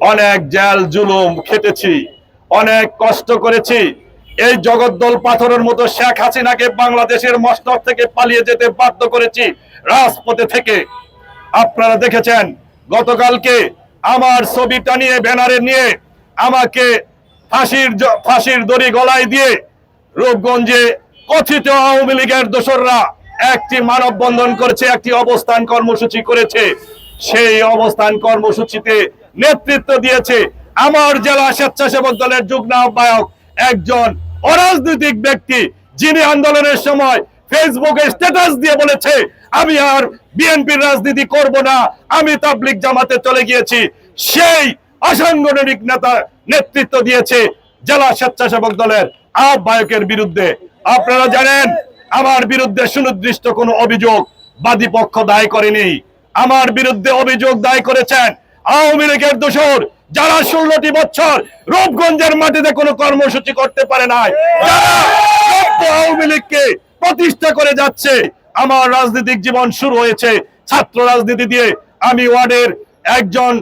অনেক জেল, জুলুম খেটেছি, অনেক কষ্ট করেছি। এই জগদ্দল পাথরের মতো শেখ হাসিনাকে বাংলাদেশের মস্তক থেকে পালিয়ে যেতে বাধ্য করেছি রাজপথে থেকে। আপনারা দেখেছেন, গতকালকে আমার ছবিটা নিয়ে ব্যানারে নিয়ে আমাকে ফাঁসির ফাঁসির দড়ি গলায় দিয়ে রূপগঞ্জে কথিত আওয়ামী লীগের দোসররা একটি মানববন্ধন করেছে, একটি অবস্থান কর্মসূচি করেছে। সেই অবস্থান কর্মসূচিতে নেতৃত্ব দিয়েছে আমার জেলা স্বেচ্ছাসেবক দলের যুগ্ম আহ্বায়ক একজন অরাজনৈতিক ব্যক্তি, যিনি আন্দোলনের সময় ফেসবুকে স্ট্যাটাস দিয়ে বলেছে, আমি আর বিএনপির রাজনীতি করব না, আমি তাবলিক জামাতে চলে গিয়েছি। সেই অসাংগঠনিক নেতা নেতৃত্ব দিয়েছে জেলা স্বেচ্ছাসেবক দলের আহ্বায়কের বিরুদ্ধে। আপনারা জানেন, আমার বিরুদ্ধে সুনির্দিষ্ট কোনো অভিযোগ বাদী পক্ষ দায় করেনি। আমার বিরুদ্ধে অভিযোগ দায় করেছেন আওয়ামী লীগের দোষর, যারা ষোলোটি বছর রূপগঞ্জের মাটিতে কোনো কর্মসূচি করতে পারে নাই আওয়ামী লীগকে প্রতিষ্ঠা করে যাচ্ছে, আমার রাজনৈতিক জীবন শুরু হয়েছে ছাত্র রাজনীতি দিয়ে। আমি ওয়ার্ডের একজন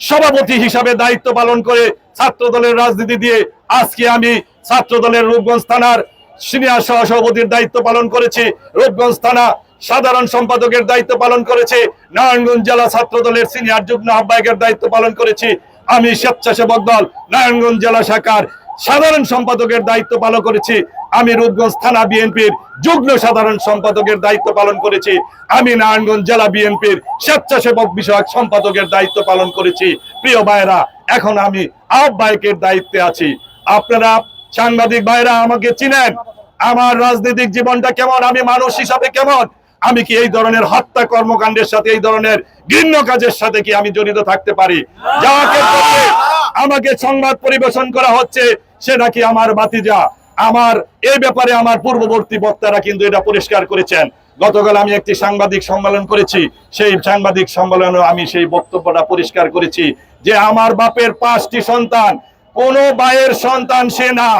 সভাপতি হিসাবে দায়িত্ব পালন করে ছাত্র দলের রাজনীতি দিয়ে আজকে আমি ছাত্র দলের রূপগঞ্জ থানার সিনিয়র সহসভাপতির দায়িত্ব পালন করেছি। রূপগঞ্জ থানা সাধারণ সম্পাদকের দায়িত্ব পালন করেছি। নারায়ণগঞ্জ জেলা ছাত্র দলের সিনিয়র যুগ্ম আহ্বায়কের দায়িত্ব পালন করেছি। আমি স্বেচ্ছাসেবক দল, নারায়ণগঞ্জ জেলা শাখার সাধারণ সম্পাদকের দায়িত্ব পালন করেছি। আমি রূপগঞ্জ থানা বিএনপির যুগ্ম সাধারণ সম্পাদকের দায়িত্ব পালন করেছি। আমি নারায়ণগঞ্জ জেলা বিএনপির স্বেচ্ছাসেবক বিষয়ক সম্পাদকের দায়িত্ব পালন করেছি। প্রিয় ভাইরা এখন আমি আহ্বায়কের দায়িত্বে আছি। আপনারা সাংবাদিক ভাইরা আমাকে চিনেন। আমার রাজনৈতিক জীবনটা কেমন? আমি মানুষ হিসাবে কেমন? আমি কি এই ধরনের হত্যা কর্মকাণ্ডের সাথে, এই ধরনের ঘৃণ্য কাজের সাথে কি আমি জড়িত থাকতে পারি? যাকে আমাকে সংবাদ পরিবেশন করা হচ্ছে, সে নাকি আমার বাতিজা আমার, এই ব্যাপারে আমার পূর্ববর্তী বক্তারা কিন্তু এটা পরিষ্কার করেছেন। গতকাল আমি একটি সাংবাদিক সম্মেলন করেছি। সেই সাংবাদিক সম্মেলনে আমি সেই বক্তব্যটা পরিষ্কার করেছি যে আমার বাপের পাঁচটি সন্তান, কোন ভাইয়ের সন্তান সে না।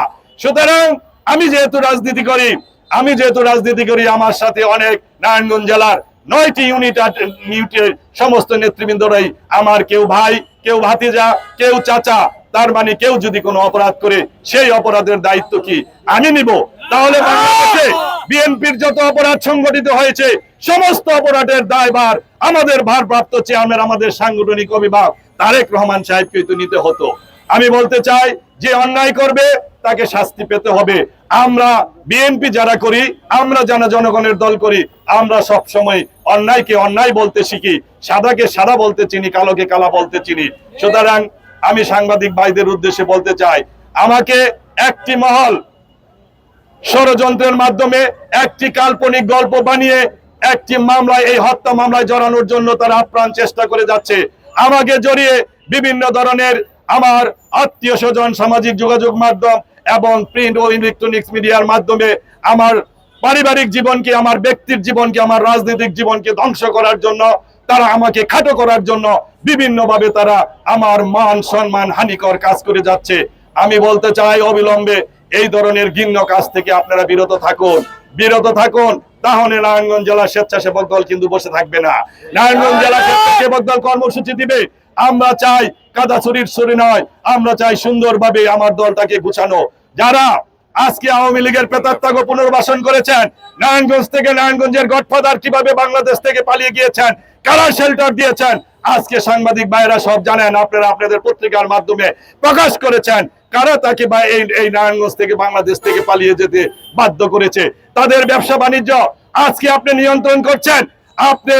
সুতরাং আমি যেহেতু রাজনীতি করি আমি যেহেতু রাজনীতি করি, আমার সাথে অনেক নারায়ণগঞ্জ জেলার নয়টি ইউনিট ইউনিটের সমস্ত নেতৃবৃন্দরাই আমার কেউ ভাই, কেউ ভাতিজা, কেউ চাচা, তার মানে কেউ যদি কোনো অপরাধ করে, সেই অপরাধের দায়িত্ব কি আমি নিব? তাহলে বাংলাদেশে বিএনপির যত অপরাধ সংগঠিত হয়েছে, সমস্ত অপরাধের দায়ভার আমাদের ভারপ্রাপ্ত চেয়ারম্যান আমাদের সাংগঠনিক অভিভাবক তারেক রহমান সাহেবকে তো নিতে হতো। আমি বলতে চাই, যে অন্যায় করবে তাকে শাস্তি পেতে হবে। আমরা বিএনপি যারা করি, আমরা যারা জনগণের দল করি, আমরা সব সময় অন্যায়কে অন্যায় বলতে শিখি, সাদাকে সাদা বলতে চিনি, কালোকে কালা বলতে চিনি। সুতরাং আমি সাংবাদিক ভাইদের উদ্দেশ্যে বলতে চাই, আমাকে একটি মহল ষড়যন্ত্রের মাধ্যমে একটি কাল্পনিক গল্প বানিয়ে একটি মামলায়, এই হত্যা মামলায় জড়ানোর জন্য তারা আপ্রাণ চেষ্টা করে যাচ্ছে। আমাকে জড়িয়ে বিভিন্ন ধরনের আমার আত্মীয় স্বজন, সামাজিক যোগাযোগ মাধ্যম এবং প্রিন্ট ও ইলেকট্রনিক্স মিডিয়ার মাধ্যমে আমার পারিবারিক জীবনকে, আমার ব্যক্তির জীবনকে, আমার রাজনৈতিক জীবনকে ধ্বংস করার জন্য, তারা আমাকে খাটো করার জন্য বিভিন্নভাবে তারা আমার মান, সম্মান, হানিকর কাজ করে যাচ্ছে। আমি বলতে চাই অবিলম্বে এই ধরনের ঘৃণ্য কাজ থেকে আপনারা বিরত থাকুন। বিরত থাকুন, তাহলে নারায়ণগঞ্জ জেলা স্বেচ্ছাসেবক দল কিন্তু বসে থাকবে না। নারায়ণগঞ্জ জেলা স্বেচ্ছাসেবক দল কর্মসূচি দিবে আমরা চাই কাদা ছুরির ছুরি নয়, আমরা চাই সুন্দরভাবে আমার দলটাকে গুছানো। যারা আজকে আওয়ামী লীগের প্রেতাত্মাকে পুনর্বাসন করেছেন, নারায়ণগঞ্জ থেকে নারায়ণগঞ্জের গডফাদার কীভাবে বাংলাদেশ থেকে পালিয়ে গিয়েছেন, কারা শেল্টার দিয়েছেন, আজকে সাংবাদিক ভাইরা সব জানেন, আপনারা আপনাদের পত্রিকার মাধ্যমে প্রকাশ করেছেন, কারা তাকে বা এই এই নারায়ণগঞ্জ থেকে বাংলাদেশ থেকে পালিয়ে যেতে বাধ্য করেছে। তাদের ব্যবসা বাণিজ্য আজকে আপনি নিয়ন্ত্রণ করছেন, আপনি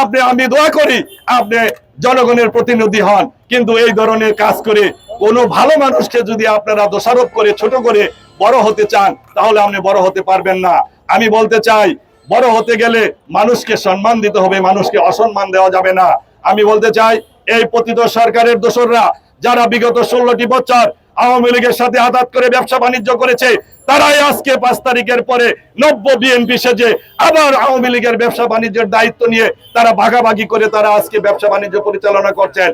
আপনি, আমি দোয়া করি আপনি জনগণের প্রতিনিধি হন। কিন্তু এই ধরনের কাজ করে কোনো ভালো মানুষকে যদি আপনারা দোষারোপ করে, ছোট করে বড় হতে চান, তাহলে আপনি বড় হতে পারবেন না। আমি বলতে চাই, বড় হতে গেলে মানুষকে সম্মান দিতে হবে, মানুষকে অসম্মান দেওয়া যাবে না। আমি বলতে চাই, এই পতিত সরকারের দোসররা, যারা বিগত ষোলোটি বছর আওয়ামী লীগের সাথে আঘাত করে ব্যবসা বাণিজ্য করেছে, তারাই আজকে পাঁচ তারিখের পরে নব্য বিএনপি সেজে আবার আওয়ামী লীগের ব্যবসা বাণিজ্যের দায়িত্ব নিয়ে তারা ভাগাভাগি করে তারা আজকে ব্যবসা বাণিজ্য পরিচালনা করছেন।